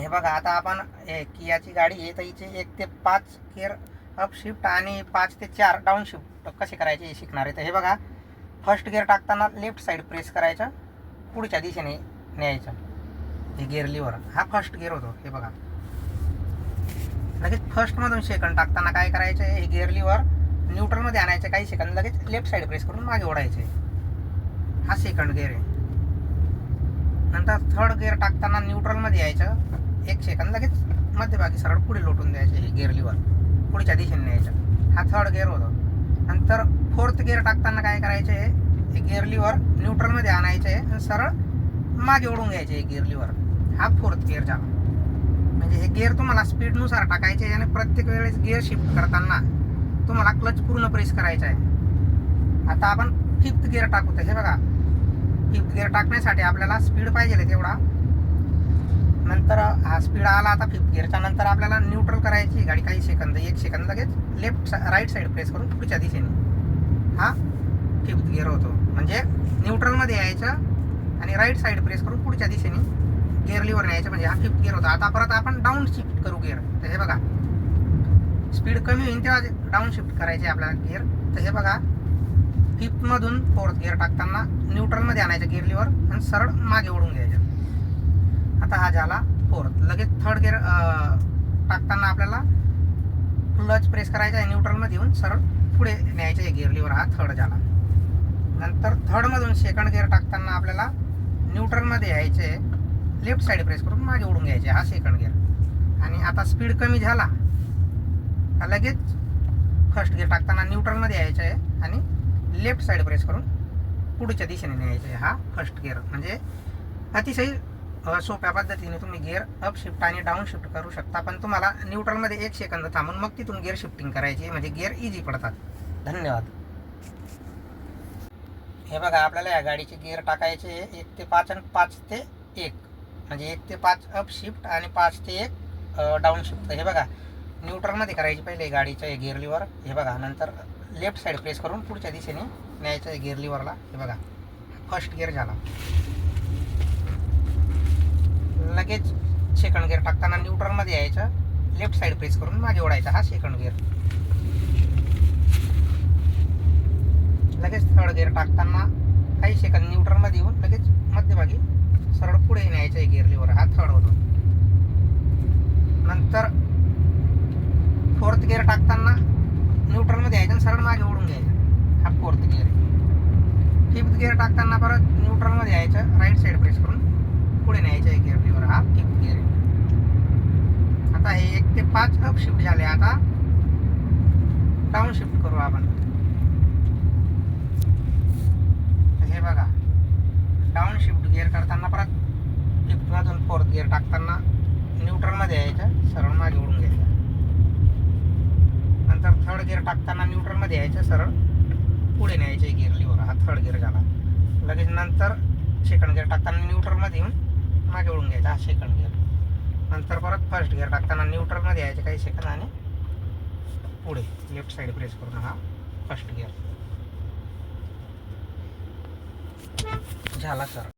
हे बघा आता आपण कियाची गाडी आहे तर हिचे एक ते पाच केअर अप शिफ्ट आणि पाच ते चार डाऊन शिफ्ट कसे करायचे हे शिकणार आहे. तर हे बघा फर्स्ट गिअर टाकताना लेफ्ट साईड प्रेस करायचं पुढच्या दिशेने न्यायचं. हे गिअर लिव्हर हा फर्स्ट गिअर होतो हे बघा. लगेच फर्स्टमधून सेकंड टाकताना काय करायचं हे गिअर लिव्हर न्यूट्रलमध्ये आणायचं काही सेकंद लगेच लेफ्ट साईड प्रेस करून मागे ओढायचे. हा सेकंड गिअर आहे. नंतर थर्ड गिअर टाकताना न्यूट्रलमध्ये यायचं. एक सेकंद लगेच मध्यभागी सरळ पुढे लोटून द्यायचे हे गिअर लिव्हर पुढच्या दिशेने न्यायचं. हा थर्ड गिअर होतो. नंतर फोर्थ गिअर टाकताना काय करायचे? हे गिअर लिव्हर न्यूट्रलमध्ये आणायचे आणि सरळ मागे ओढून घ्यायचे हे गिअर लिव्हर हा फोर्थ गिअर झाला. म्हणजे हे गिअर तुम्हाला स्पीडनुसार टाकायचे आणि प्रत्येक वेळेस गिअर शिफ्ट करताना तुम्हाला क्लच पूर्ण प्रेस करायचा आहे. आता आपण फिफ्थ गिअर टाकू तर हे बघा. फिफ्थ गिअर टाकण्यासाठी आपल्याला स्पीड पाहिजे तेवढा. नंतर हा स्पीड आला आता फिफ्थ गिअरच्या नंतर आपल्याला न्यूट्रल करायची गाडी. काही सेकंद एक सेकंद लगेच लेफ्ट राईट साईड प्रेस करून पुढच्या दिशेने. हा फिफ्थ गिअर होतो. म्हणजे न्यूट्रलमध्ये यायचं आणि राईट साईड प्रेस करून पुढच्या दिशेने गिअर लिव्हर न्यायचं म्हणजे हा फिफ्थ गिअर होता. आता परत आपण डाऊन शिफ्ट करू गिअर तर हे बघा. स्पीड कमी होईल तेव्हा डाऊन शिफ्ट करायचे आपल्याला गिअर तर हे बघा. फिफ्थमधून फोर्थ गिअर टाकताना न्यूट्रलमध्ये आणायचं गिअर लिव्हर आणि सरळ मागे ओढून घ्यायचं. आता हा झाला फोर्थ लगेच थर्ड गिअर टाकताना आपल्याला क्लच प्रेस करायचा आहे न्यूट्रलमध्ये येऊन सरळ पुढे न्यायचं आहे गिअर लिव्हर हा थर्ड झाला. नंतर थर्डमधून सेकंड गिअर टाकताना आपल्याला न्यूट्रलमध्ये यायचे लेफ्ट साईड प्रेस करून मागे ओढून घ्यायचे हा सेकंड गिअर आणि आता स्पीड कमी झाला का लगेच फर्स्ट गिअर टाकताना न्यूट्रलमध्ये यायचं आहे आणि लेफ्ट साईड प्रेस करून पुढच्या दिशेने न्यायचं आहे हा फर्स्ट गिअर म्हणजे अतिशय सोप्या पद्धतीने तुम्ही गिअर अप शिफ्ट आणि डाऊन शिफ्ट करू शकता. पण तुम्हाला न्यूट्रलमध्ये एक सेकंद थांबून मग तिथून गिअर शिफ्टिंग करायची आहे, म्हणजे गिअर इझी पडतात. धन्यवाद. हे बघा आपल्याला या गाडीचे गिअर टाकायचे एक ते पाच आणि पाच ते एक. म्हणजे एक ते पाच अप शिफ्ट आणि पाच ते एक डाऊन शिफ्ट हे बघा न्यूट्रलमध्ये करायची पहिले गाडीचं गिअरलीवर हे बघा नंतर लेफ्ट साईड प्रेस करून पुढच्या दिशेने न्यायचं गिअरलीवरला हे बघा फर्स्ट गिअर झाला. लगेच सेकंड गिअर टाकताना न्यूट्रलमध्ये यायचं. लेफ्ट साईड प्रेस करून मागे ओढायचा हा सेकंड गिअर लगेच थर्ड गिअर टाकताना काही सेकंद न्यूट्रलमध्ये येऊन लगेच मध्यभागी सरळ पुढे न्यायचं आहे गिअर लिव्हर हा थर्ड होतो नंतर फोर्थ गिअर टाकताना न्यूट्रलमध्ये यायचं आणि सरळ मागे ओढून घ्यायचं. हा फोर्थ गिअर फिफ्थ गिअर टाकताना परत न्यूट्रलमध्ये यायचं राईट साईड प्रेस करून पुढे न्यायचं आहे गिअर लिव्हर हा? फिफ्थ गिअर आहे. आता हे एक ते पाच अप शिफ्ट झाले आता डाऊन शिफ्ट करू आपण. हे बघा डाऊन शिफ्ट गिअर करताना परत फिफ्थमधून फोर्थ गिअर टाकताना न्यूट्रलमध्ये यायचं सरळ मागे उडून घ्यायचं. नंतर थर्ड गिअर टाकताना न्यूट्रलमध्ये यायचं सरळ पुढे न्यायचे गिअर लिव्हर हा थर्ड गिअर झाला. लगेच नंतर सेकंड गिअर टाकताना न्यूट्रलमध्ये येऊन मागे ओढून घ्यायचा हा सेकंड गिअर नंतर परत फर्स्ट गिअर टाकताना न्यूट्रलमध्ये यायचे काही सेकंद आणि पुढे लेफ्ट साईड प्रेस करून हा फर्स्ट गिअर झाला सर